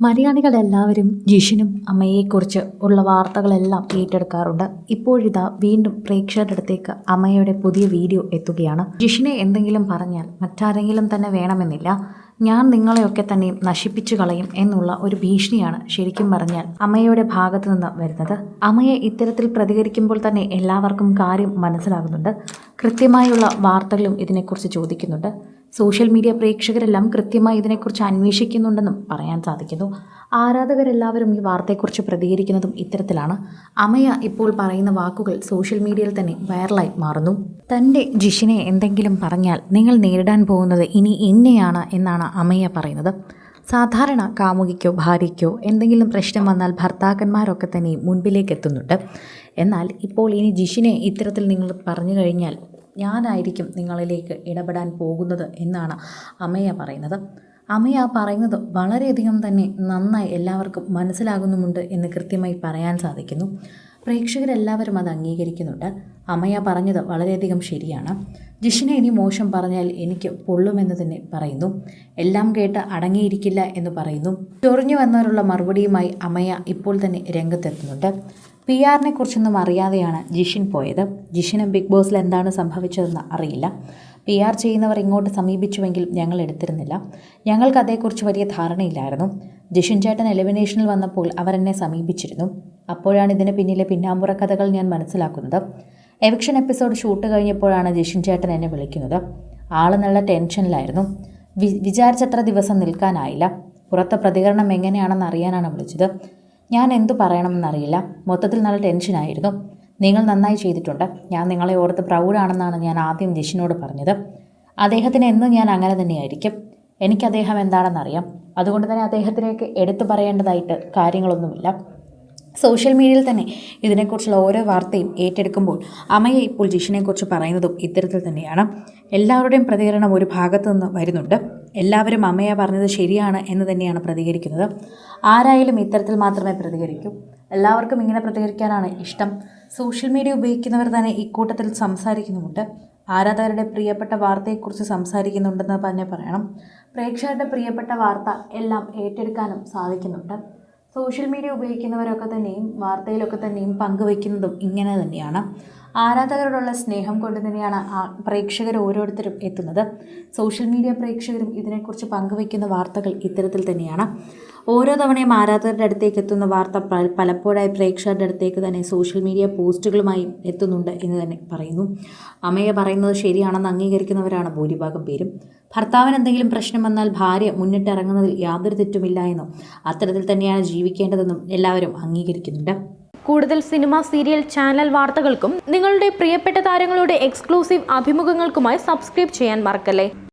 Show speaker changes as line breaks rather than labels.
മലയാളികളെല്ലാവരും ജിഷിനും അമ്മയെക്കുറിച്ച് ഉള്ള വാർത്തകളെല്ലാം ഏറ്റെടുക്കാറുണ്ട്. ഇപ്പോഴിതാ വീണ്ടും പ്രേക്ഷകരുടെ അടുത്തേക്ക് അമ്മയുടെ പുതിയ വീഡിയോ എത്തുകയാണ്. ജിഷിനെ എന്തെങ്കിലും പറഞ്ഞാൽ മറ്റാരെങ്കിലും തന്നെ വേണമെന്നില്ല. ഞാൻ നിങ്ങളെയൊക്കെ തന്നെയും നശിപ്പിച്ചു കളയും എന്നുള്ള ഒരു ഭീഷണിയാണ് ശരിക്കും പറഞ്ഞാൽ അമ്മയുടെ ഭാഗത്തു നിന്ന് വരുന്നത്. അമ്മയെ ഇത്തരത്തിൽ പ്രതികരിക്കുമ്പോൾ തന്നെ എല്ലാവർക്കും കാര്യം മനസ്സിലാകുന്നുണ്ട്. കൃത്യമായുള്ള വാർത്തകളും ഇതിനെക്കുറിച്ച് ചോദിക്കുന്നുണ്ട്. സോഷ്യൽ മീഡിയ പ്രേക്ഷകരെല്ലാം കൃത്യമായി ഇതിനെക്കുറിച്ച് അന്വേഷിക്കുന്നുണ്ടെന്നും പറയാൻ സാധിക്കുന്നു. ആരാധകരെല്ലാവരും ഈ വാർത്തയെക്കുറിച്ച് പ്രതികരിക്കുന്നതും ഇത്തരത്തിലാണ്. അമയ ഇപ്പോൾ പറയുന്ന വാക്കുകൾ സോഷ്യൽ മീഡിയയിൽ തന്നെ വൈറലായി മാറുന്നു. തന്റെ ജിഷിനെ എന്തെങ്കിലും പറഞ്ഞാൽ നിങ്ങൾ നേരിടാൻ പോകുന്നത് ഇനി ഇന്നെയാണ് എന്നാണ് അമയ പറയുന്നത്. സാധാരണ കാമുകിക്കോ ഭാര്യയ്ക്കോ എന്തെങ്കിലും പ്രശ്നം വന്നാൽ ഭർത്താക്കന്മാരൊക്കെ തന്നെ മുൻപിലേക്ക് എത്തുന്നുണ്ട് എന്നാൽ ഇപ്പോൾ ഇനി ജിഷിനെ ഇത്തരത്തിൽ നിങ്ങൾ പറഞ്ഞു കഴിഞ്ഞാൽ ഞാനായിരിക്കും നിങ്ങളിലേക്ക് ഇടപെടാൻ പോകുന്നത് എന്നാണ് അമ്മയ പറയുന്നത്. അമ്മയ പറയുന്നത് വളരെയധികം തന്നെ നന്നായി എല്ലാവർക്കും മനസ്സിലാകുന്നുമുണ്ട് എന്ന് കൃത്യമായി പറയാൻ സാധിക്കുന്നു. പ്രേക്ഷകരെല്ലാവരും അത് അംഗീകരിക്കുന്നുണ്ട്. അമ്മയ പറഞ്ഞത് വളരെയധികം ശരിയാണ്. ജിഷിനെ ഇനി മോശം പറഞ്ഞാൽ എനിക്ക് പൊള്ളുമെന്ന് തന്നെ പറയുന്നു. എല്ലാം കേട്ട് അടങ്ങിയിരിക്കില്ല എന്ന് പറയുന്നു. ചൊറിഞ്ഞു വന്നവരുള്ള മറുപടിയുമായി അമ്മയ ഇപ്പോൾ തന്നെ രംഗത്തെത്തുന്നുണ്ട്. പി ആറിനെ കുറിച്ചൊന്നും അറിയാതെയാണ് ജിഷിൻ പോയത്. ജിഷിന് ബിഗ് ബോസിൽ എന്താണ് സംഭവിച്ചതെന്ന് അറിയില്ല. പി ആർ ചെയ്യുന്നവർ ഇങ്ങോട്ട് സമീപിച്ചുവെങ്കിൽ ഞങ്ങൾ എടുത്തിരുന്നില്ല. ഞങ്ങൾക്ക് അതേക്കുറിച്ച് വലിയ ധാരണയില്ലായിരുന്നു. ജിഷിൻ ചേട്ടൻ എലിമിനേഷനിൽ വന്നപ്പോൾ അവരെന്നെ സമീപിച്ചിരുന്നു. അപ്പോഴാണ് ഇതിന് പിന്നിലെ പിന്നാമ്പുറ കഥകൾ ഞാൻ മനസ്സിലാക്കുന്നത്. എവിക്ഷൻ എപ്പിസോഡ് ഷൂട്ട് കഴിഞ്ഞപ്പോഴാണ് ജിഷിൻ ചേട്ടൻ എന്നെ വിളിക്കുന്നത്. ആൾ നല്ല ടെൻഷനിലായിരുന്നു. വി വിചാരിച്ചത്ര ദിവസം നിൽക്കാനായില്ല. പുറത്തെ പ്രതികരണം എങ്ങനെയാണെന്ന് അറിയാനാണ് വിളിച്ചത്. ഞാൻ എന്തു പറയണമെന്നറിയില്ല. മൊത്തത്തിൽ നല്ല ടെൻഷനായിരുന്നു നിങ്ങൾ നന്നായി ചെയ്തിട്ടുണ്ട്. ഞാൻ നിങ്ങളെ ഓർത്ത് പ്രൗഡാണെന്നാണ് ഞാൻ ആദ്യം ജിഷിനോട് പറഞ്ഞത്. അദ്ദേഹത്തിന് എന്നും ഞാൻ അങ്ങനെ തന്നെയായിരിക്കും. എനിക്ക് അദ്ദേഹം എന്താണെന്നറിയാം. അതുകൊണ്ട് തന്നെ അദ്ദേഹത്തിനേക്ക് എടുത്തു പറയേണ്ടതായിട്ട് കാര്യങ്ങളൊന്നുമില്ല. സോഷ്യൽ മീഡിയയിൽ തന്നെ ഇതിനെക്കുറിച്ചുള്ള ഓരോ വാർത്തയും ഏറ്റെടുക്കുമ്പോൾ അമ്മയെ ഇപ്പോൾ ജിഷിനെക്കുറിച്ച് പറയുന്നതും ഇത്തരത്തിൽ തന്നെയാണ്. എല്ലാവരുടെയും പ്രതികരണം ഒരു ഭാഗത്തു നിന്ന് വരുന്നുണ്ട്. എല്ലാവരും അമ്മയെ പറഞ്ഞത് ശരിയാണ് എന്ന് തന്നെയാണ് പ്രതികരിക്കുന്നത്. ആരായാലും ഇത്തരത്തിൽ മാത്രമേ പ്രതികരിക്കൂ. എല്ലാവർക്കും ഇങ്ങനെ പ്രതികരിക്കാനാണ് ഇഷ്ടം. സോഷ്യൽ മീഡിയ ഉപയോഗിക്കുന്നവർ തന്നെ ഇക്കൂട്ടത്തിൽ സംസാരിക്കുന്നുമുണ്ട്. ആരാധകരുടെ പ്രിയപ്പെട്ട വാർത്തയെക്കുറിച്ച് സംസാരിക്കുന്നുണ്ടെന്ന് തന്നെ പറയണം. പ്രേക്ഷകരുടെ പ്രിയപ്പെട്ട വാർത്ത എല്ലാം ഏറ്റെടുക്കാനും സാധിക്കുന്നുണ്ട്. സോഷ്യൽ മീഡിയ ഉപയോഗിക്കുന്നവരൊക്കെ തന്നെയും വാർത്തയിലൊക്കെ തന്നെയും പങ്കുവയ്ക്കുന്നതും ഇങ്ങനെ തന്നെയാണ്. ആരാധകരോടുള്ള സ്നേഹം കൊണ്ട് തന്നെയാണ് പ്രേക്ഷകർ ഓരോരുത്തരും എത്തുന്നത്. സോഷ്യൽ മീഡിയ പ്രേക്ഷകരും ഇതിനെക്കുറിച്ച് പങ്കുവയ്ക്കുന്ന വാർത്തകൾ ഇത്തരത്തിൽ തന്നെയാണ്. ഓരോ തവണയും ആരാധകരുടെ അടുത്തേക്ക് എത്തുന്ന വാർത്ത പലപ്പോഴായി പ്രേക്ഷകരുടെ അടുത്തേക്ക് തന്നെ സോഷ്യൽ മീഡിയ പോസ്റ്റുകളുമായി എത്തുന്നുണ്ട് എന്ന് തന്നെ പറയുന്നു. അമ്മയെ പറയുന്നത് ശരിയാണെന്ന് അംഗീകരിക്കുന്നവരാണ് ഭൂരിഭാഗം പേരും. ഭർത്താവിന് എന്തെങ്കിലും പ്രശ്നം വന്നാൽ ഭാര്യ മുന്നിട്ടിറങ്ങുന്നതിൽ യാതൊരു തെറ്റുമില്ല എന്നും അത്തരത്തിൽ തന്നെയാണ് ജീവിക്കേണ്ടതെന്നും എല്ലാവരും അംഗീകരിക്കുന്നുണ്ട്.
കൂടുതൽ സിനിമ സീരിയൽ ചാനൽ വാർത്തകൾക്കും നിങ്ങളുടെ പ്രിയപ്പെട്ട താരങ്ങളുടെ എക്സ്ക്ലൂസീവ് അഭിമുഖങ്ങൾക്കുമായി സബ്സ്ക്രൈബ് ചെയ്യാൻ മറക്കല്ലേ?